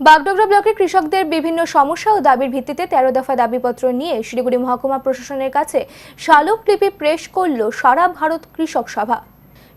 বাগডোগরা ব্লকের কৃষকদের বিভিন্ন সমস্যা ও দাবির ভিত্তিতে তেরো দফা দাবিপত্র নিয়ে শিলিগুড়ি মহকুমা প্রশাসনের কাছে স্মারকলিপি প্রেস করল সারা ভারত কৃষক সভা।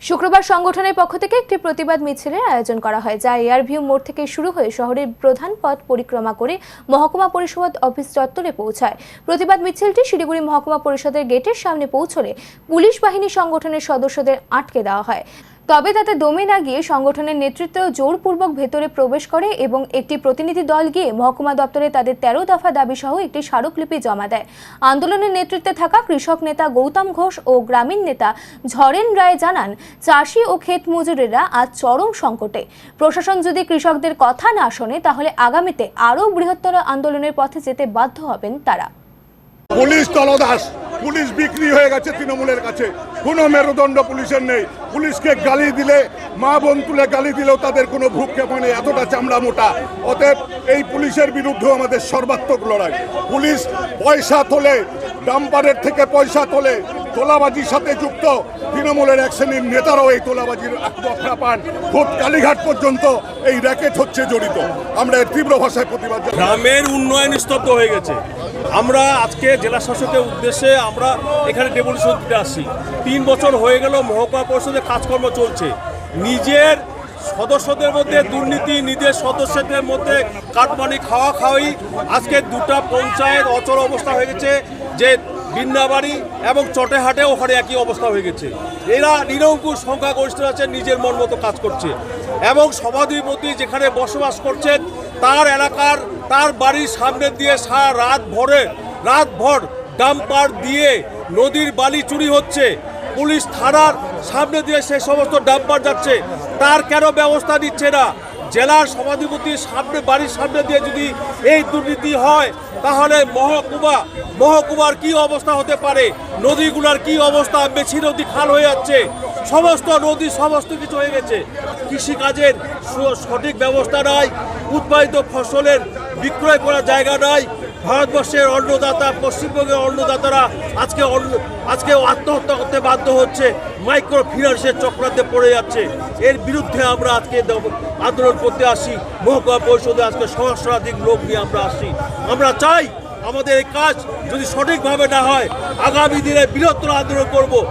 শুক্রবার সংগঠনের পক্ষ থেকে একটি প্রতিবাদ মিছিলের আয়োজন করা হয়, যা এয়ারভিউ মোড় থেকে শুরু হয়ে শহরের প্রধান পথ পরিক্রমা করে মহকুমা পরিষদ অফিস চত্বরে পৌঁছায়। প্রতিবাদ মিছিলটি শিলিগুড়ি মহকুমা পরিষদের গেটের সামনে পৌঁছলে পুলিশ বাহিনী সংগঠনের সদস্যদের আটকে দেওয়া হয়। তবে তাতে দমে না গিয়ে সংগঠনের নেতৃত্ব জোরপূর্বক ভেতরে প্রবেশ করে এবং একটি প্রতিনিধি দল গিয়ে মহকুমা দপ্তরে তাদের তেরো দফা দাবি সহ একটি স্মারকলিপি জমা দেয়। আন্দোলনের নেতৃত্বে থাকা কৃষক নেতা গৌতম ঘোষ ও গ্রামীণ নেতা ঝরেন রায় জানান, চাষি ও ক্ষেত মজুরেরা আজ চরম সংকটে। প্রশাসন যদি কৃষকদের কথা না শোনে, তাহলে আগামীতে আরও বৃহত্তর আন্দোলনের পথে যেতে বাধ্য হবেন তারা। পুলিশ তলদাস পুলিশ বিক্রি হয়ে গেছে তৃণমূলের কাছে। কোনো মেরুদণ্ড পুলিশের নেই। পুলিশকে গালি দিলে, মা বোন তুলে গালি দিলেও তাদের কোনো ভ্রুক্ষেপ নেই। এতটা চামড়া মোটা। অতএব এই পুলিশের বিরুদ্ধেও আমাদের সর্বাত্মক লড়াই। পুলিশ পয়সা তোলে, ডাম্পারের থেকে পয়সা তোলে। তোলাবাজির সাথে যুক্ত। তৃণমূলের এক শ্রেণির নেতারাও এই তোলাবাজির পান। ভোট কালীঘাট পর্যন্ত এই র্যাকেট হচ্ছে জড়িত। আমরা তীব্র ভাষায় প্রতিবাদ গ্রামের উন্নয়ন স্তব্ধ হয়ে গেছে। আমরা আজকে জেলা শাসকের উদ্দেশ্যে আমরা এখানে ডেপুটেশন দিতে আসছি। তিন বছর হয়ে গেল মহকুমা পরিষদের কাজকর্ম চলছে। নিজের সদস্যদের মধ্যে, দুর্নীতি নিজের সদস্যদের মধ্যে কাটমানি, খাওয়া খাওয়াই আজকে দুটা পঞ্চায়েত অচল অবস্থা হয়ে গেছে যে বিন্দাবাড়ি এবং চটেহাটে ওখানে একই অবস্থা হয়ে গেছে। এরা নিরঙ্কুশ সংখ্যাগরিষ্ঠ আছে, নিজের মন মতো কাজ করছে। এবং সমাধিপতি যেখানে বসবাস করছেন, তার এলাকার, তার বাড়ির সামনে দিয়ে সারা রাত ভরে, রাত ভর ডাম্পার দিয়ে নদীর বালি চুরি হচ্ছে। পুলিশ থানার সামনে দিয়ে সে সমস্ত ডাম্পার যাচ্ছে। তার কেন ব্যবস্থা নিচ্ছে না? জেলার সমাধিপতির সামনে, বাড়ির সামনে দিয়ে যদি এই দুর্নীতি হয়, তাহলে মহকুমা, মহকুমার কি অবস্থা হতে পারে? নদীগুলোর কি অবস্থা? মেছি নদী খাল হয়ে যাচ্ছে। সমস্ত নদী, সমস্ত কিছু হয়ে গেছে। কৃষিকাজের সঠিক ব্যবস্থা নাই, উৎপাদিত ফসলের বিক্রয় করার জায়গা নাই। ভারতবর্ষের অন্নদাতা, পশ্চিমবঙ্গের অন্নদাতারা আজকে আজকে আত্মহত্যা করতে বাধ্য হচ্ছে। মাইক্রো ফিনান্সের চক্রান্তে পড়ে যাচ্ছে। এর বিরুদ্ধে আমরা আজকে আন্দোলন করতে আসি। মহকুমা পরিষদে আজকে সহস্রাধিক লোক নিয়ে আমরা আসি। আমরা চাই আমাদের এই কাজ যদি সঠিকভাবে না হয়, আগামী দিনে বৃহত্তর আন্দোলন করব।